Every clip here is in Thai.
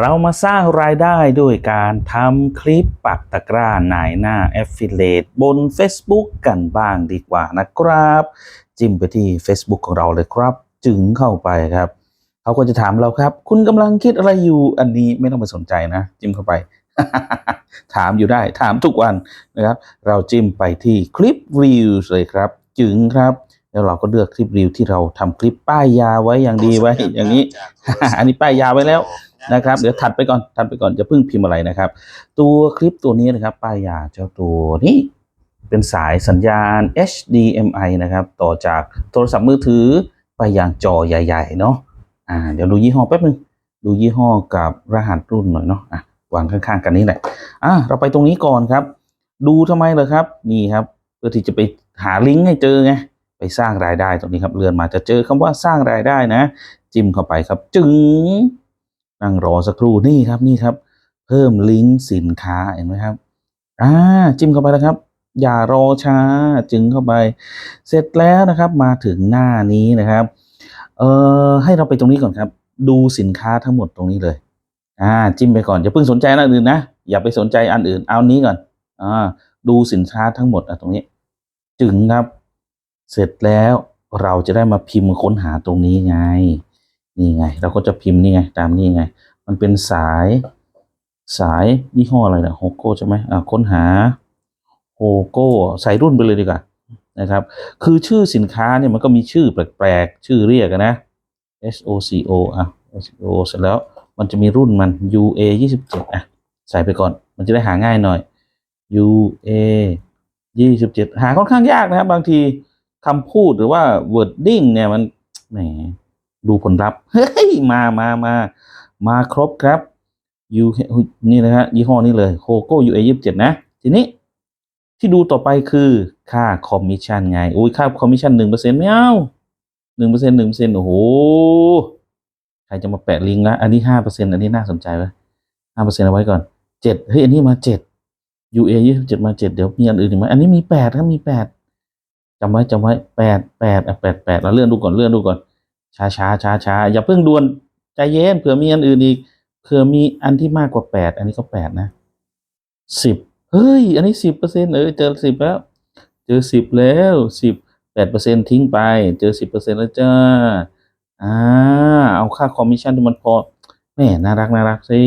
เรามาสร้างรายได้ด้วยการทำคลิปปักตะกร้าหนายหน้า Affiliate บน Facebook กันบ้างดีกว่านะครับ จิ้มไปที่ Facebook ของเราเลยครับ จึงเข้าไปครับ เขาก็จะถามเราครับ คุณกำลังคิดอะไรอยู่อันนี้ไม่ต้องไปสนใจนะ จิ้มเข้าไป ถามอยู่ได้ถามทุกวันนะครับ เราจิ้มไปที่คลิปรีวิวเลยครับ จึงครับแล้วเราก็เลือกคลิปรีวิวที่เราทำคลิปป้ายยาไว้อย่างดีไว้อย่างนี้ อันนี้ป้ายยาไว้แล้ว นะครับ เดี๋ยวถัดไปก่อนถัดไปก่อนจะเพิ่งพิมพ์อะไรนะครับ ตัวคลิปตัวนี้นะครับป้ายยาเจ้าตัวนี้เป็นสายสัญญาณ HDMI นะครับ ต่อจากโทรศัพท์มือถือไปยังจอใหญ่ ๆ เนาะอ่า เดี๋ยวดูยี่ห้อแป๊บนึง ดูยี่ห้อกับรหัสรุ่นหน่อยเนาะอะวางข้างๆกันนี่แหละอะเราไปตรงนี้ก่อนครับ ดูทำไมเหรอครับ นี่ครับ เพื่อที่จะไปหาลิงก์ให้เจอไงไปสร้างรายได้ตรงนี้ครับเลื่อนมาจะเจอคำว่าสร้างรายได้นะ จิ้มเข้าไปครับ จึง นั่งรอสักครู่นี่ครับนี่ครับ เพิ่มลิงก์สินค้าเห็นไหมครับอ่าจิ้มเข้าไปแล้วครับ อย่ารอช้าจึงเข้าไป เสร็จแล้วนะครับมาถึงหน้านี้นะครับเอ่อให้เราไปตรงนี้ก่อนครับ ดูสินค้าทั้งหมดตรงนี้เลยอ่าจิ้มไปก่อนอย่าเพิ่งสนใจอันอื่นนะอย่าไปสนใจอันอื่น เอานี้ก่อนอ่าดูสินค้าทั้งหมดอะตรงนี้ จึงครับ เสร็จแล้วเราจะได้มาพิมพ์ค้นหาตรงนี้ไง นี่ไง เราก็จะพิมพ์นี่ไง ตามนี่ไง มันเป็นสายสายยี่ห้ออะไรนะโฮโก้ใช่ไหมอ่าค้นหาโฮโก้ใส่รุ่นไปเลยดีกว่านะครับ คือชื่อสินค้าเนี่ยมันก็มีชื่อแปลกๆ ชื่อเรียกนะ S O C O อะ S O เสร็จแล้วมันจะมีรุ่นมัน U A ยี่สิบเจ็ดอะ ใส่ไปก่อน มันจะได้หาง่ายหน่อย U A ยี่สิบเจ็ดหาค่อนข้างยากนะครับ บางทีคำพูดหรือว่า wording เนี่ยมันแหม ดูผลลัพธ์เฮ้ยมามามามาครบครับ U นี่นะฮะยี่ห้อนี้เลยโ o โก้ UA ยี่สิบเจ็ดนะ ทีนี้ที่ดูต่อไปคือค่าคอมมิชชั่นไงโอ้ยค่าคอมมิชชั่นหนึ่งเปอร์เซ็นต์ไม่เอาหนึ่งเปอร์เซ็นต์หนึ่งเปอร์เซ็นต์โอ้โหใครจะมาแปะลิงก์นะอันนี้ห้าเปอร์เซ็นต์อันนี้น่าสนใจไหมห้าเปอร์เซ็นต์เอาไว้ก่อนเจ็ดเฮ้ยอันนี้มาเจ็ด UA ยี่สิบเจ็ดมาเจ็ดเดี๋ยวมีอันอื่นอีกไหมอันนี้มีแปดครับมีแปดจำไว้จำไว้แปดแปดอะแปดแปดเราเลื่อนดูก่อนเลื่อนดูก่อน ช้าช้าช้าช้าอย่าเพิ่งด่วนใจเย็นเผื่อมีอันอื่นอีกเผื่อมีอันที่มากกว่าแปดอันนี้ก็แปดนะสิบเฮ้ย อันนี้สิบเปอร์เซ็นต์เออเจอสิบแล้ว เจอสิบแล้วสิบแปดเปอร์เซ็นทิ้งไป เจอสิบเปอร์เซ็นแล้วจ้าอ่าเอาค่าคอมมิชชั่นที่มันพอแม่น่ารักน่ารักสิ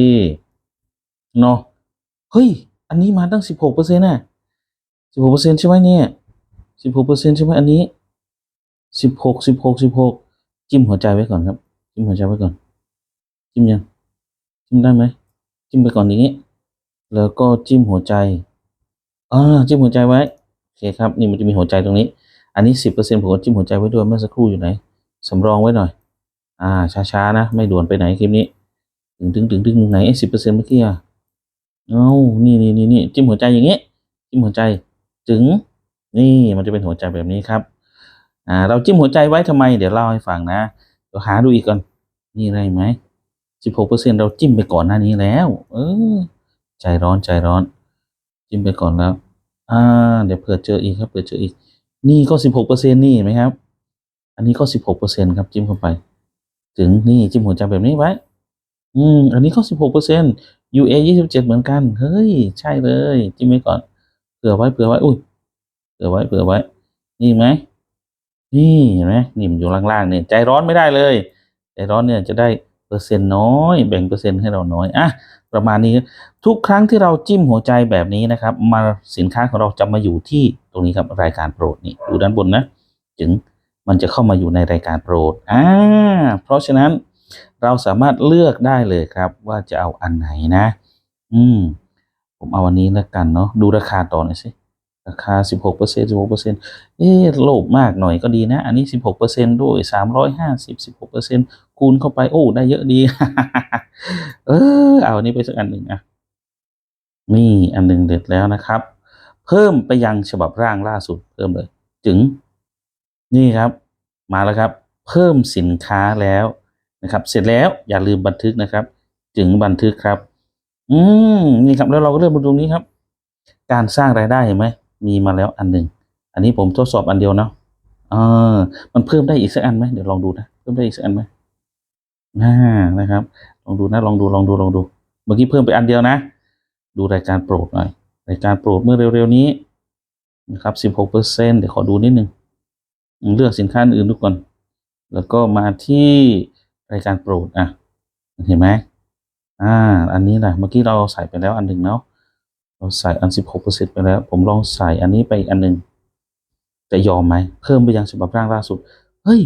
เนาะเฮ้ย อันนี้มาตั้งสิบหกเปอร์เซ็นต์น่ะสิบหกเปอร์เซ็นต์ใช่ไหมเนี่ยสิบหกเปอร์เซ็นต์ใช่ไหมอันนี้สิบหกสิบหกสิบหก จิ้มหัวใจไว้ก่อนครับ จิ้มหัวใจไว้ก่อน จิ้มยัง จิ้มได้ไหม จิ้มไปก่อนอย่างนี้ แล้วก็จิ้มหัวใจอ่าจิ้มหัวใจไว้ โอเคครับ นี่มันจะมีหัวใจตรงนี้ อันนี้สิบเปอร์เซ็นต์ผมก็จิ้มหัวใจไว้ด้วยเมื่อสักครู่อยู่ไหน สำรองไว้หน่อย อ่า ช้าๆนะ ไม่ด่วนไปไหนคลิปนี้ ถึงถึงถึงถึงไหนสิบเปอร์เซ็นต์เมื่อกี้อะเอ้านี่นี่นี่นี่จิ้มหัวใจอย่างนี้ จิ้มหัวใจ ถึง นี่ มันจะเป็นหัวใจแบบนี้ครับ อ่าเราจิ้มหัวใจไว้ทำไม เดี๋ยวเล่าให้ฟังนะเดี๋ยวหาดูอีกก่อนนี่อะไรไหมสิบหกเปอร์เซ็นเราจิ้มไปก่อนหน้านี้แล้ว เออ ใจร้อนใจร้อน จิ้มไปก่อนแล้ว อ่า เดี๋ยวเผื่อเจออีกครับเผื่อเจออีก นี่ก็สิบหกเปอร์เซ็นนี่ไหมครับ อันนี้ก็สิบหกเปอร์เซ็นครับจิ้มเข้าไป ถึงนี่จิ้มหัวใจแบบนี้ไว้ อืม อันนี้ก็สิบหกเปอร์เซ็น UA ยี่สิบเจ็ดเหมือนกัน เฮ้ย ใช่เลย จิ้มไว้ก่อน เผื่อไว้เผื่อไว้ อุ้ย เผื่อไว้เผื่อไว้ นี่ไหม นี่เห็นไหมนี่มอยู่ล่างๆเนี่ยใจร้อนไม่ได้เลย ใจร้อนเนี่ยจะได้เปอร์เซ็นต์น้อย แบ่งเปอร์เซ็นต์ให้เราน้อยอะประมาณนี้ทุกครั้งที่เราจิ้มหัวใจแบบนี้นะครับ มาสินค้าของเราจะมาอยู่ที่ตรงนี้ครับรายการโปรดนี่ดูด้านบนนะถึงมันจะเข้ามาอยู่ในรายการโปรดอ่าเพราะฉะนั้นเราสามารถเลือกได้เลยครับ ว่าจะเอาอันไหนนะ อืม ผมเอาอันนี้แล้วกันเนาะดูราคาต่อหน่อยสิ ราคา 16เปอร์เซ็นต์16เปอร์เซ็นต์เอ๊ะโลภมากหน่อยก็ดีนะ อันนี้ 16เปอร์เซ็นต์ด้วย 350 16เปอร์เซ็นต์คูณเข้าไป โอ้ ได้เยอะดี เออ เอาอันนี้ไปสักอันหนึ่งอะ นี่อันหนึ่งเด็ดแล้วนะครับ เพิ่มไปยังฉบับร่างล่าสุดเพิ่มเลย ถึง นี่ครับ มาแล้วครับ เพิ่มสินค้าแล้วนะครับ เสร็จแล้วอย่าลืมบันทึกนะครับ ถึงบันทึกครับ อืม นี่ครับ แล้วเราก็เริ่มมาตรงนี้ครับ การสร้างรายได้เห็นไหม มีมาแล้วอันหนึ่ง อันนี้ผมทดสอบอันเดียวเนาะเออ มันเพิ่มได้อีกสักอันไหมเดี๋ยวลองดูนะเพิ่มได้อีกสักอันไหมอ่านะครับ ลองดูนะ ลองดูลองดูลองดู เมื่อกี้เพิ่มไปอันเดียวนะ ดูรายการโปรดหน่อยรายการโปรดเมื่อเร็วๆนี้นะครับ16เปอร์เซ็นเดี๋ยวขอดูนิดนึงเลือกสินค้าอื่นทุกคนแล้วก็มาที่รายการโปรดอะเห็นไหมอ่า อันนี้แหละเมื่อกี้เราใส่ไปแล้วอันหนึ่งเนาะ เราใส่อัน 16เปอร์เซ็นไปแล้ว ผมลองใส่อันนี้ไปอันหนึ่งจะยอมไหม เพิ่มไปยังฉบับร่างล่าสุด เฮ้ย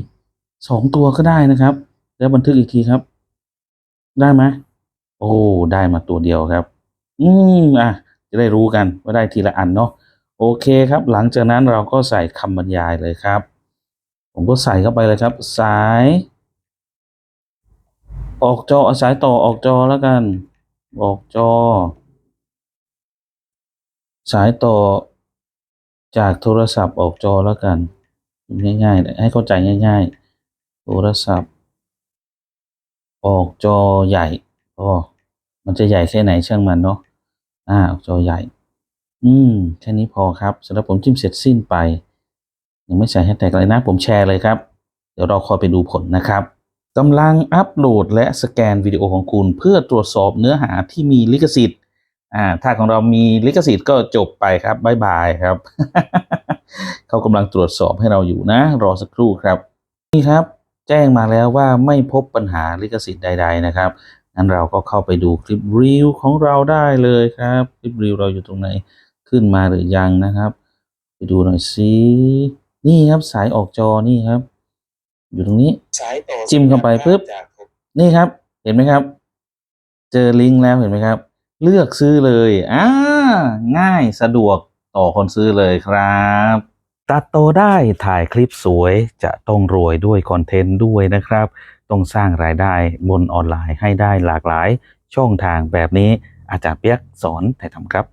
สองตัวก็ได้นะครับ แล้วบันทึกอีกทีครับ ได้ไหมโอ้ ได้มาตัวเดียวครับ อืมอะ จะได้รู้กันว่าได้ทีละอันเนาะ โอเคครับ หลังจากนั้นเราก็ใส่คำบรรยายเลยครับ ผมก็ใส่เข้าไปเลยครับ สาย ออกจอสายต่อออกจอแล้วกัน ออกจอ สายต่อจากโทรศัพท์ออกจอแล้วกัน ง่ายๆ ให้เข้าใจง่าย ๆ โทรศัพท์ ออกจอใหญ่อ๋อมันจะใหญ่แค่ไหนช่างมันเนาะอ่าออกจอใหญ่ อืมแค่นี้พอครับสำหรับผมจิ้มเสร็จสิ้นไป ยังไม่ใส่แฮชแท็กอะไรนะ ผมแชร์เลยครับ เดี๋ยวเราคอยไปดูผลนะครับกำลังอัปโหลดและสแกนวิดีโอของคุณ เพื่อตรวจสอบเนื้อหาที่มีลิขสิทธิ์ อ่าถ้าของเรามีลิขสิทธิ์ก็จบไปครับบ๊ายบายครับ เขากำลังตรวจสอบให้เราอยู่นะ รอสักครู่ครับ นี่ครับ แจ้งมาแล้วว่าไม่พบปัญหาลิขสิทธิ์ใด ๆ นะครับงั้นเราก็เข้าไปดูคลิปรีวของเราได้เลยครับ คลิปรีวเราอยู่ตรงไหนขึ้นมาหรือยังนะครับ ไปดูหน่อยสินี่ครับสายออกจอนี่ครับ อยู่ตรงนี้สายต่อจิ้มเข้าไปปุ๊บจากผมนี่ครับ เห็นไหมครับ เจอลิงก์แล้วเห็นไหมครับ เลือกซื้อเลยอ่าง่ายสะดวกต่อคนซื้อเลยครับ ตัดโตได้ถ่ายคลิปสวยจะต้องรวยด้วยคอนเทนต์ด้วยนะครับ ต้องสร้างรายได้บนออนไลน์ให้ได้หลากหลายช่องทางแบบนี้อาจารย์เปียกสอนถ่ายทำครับ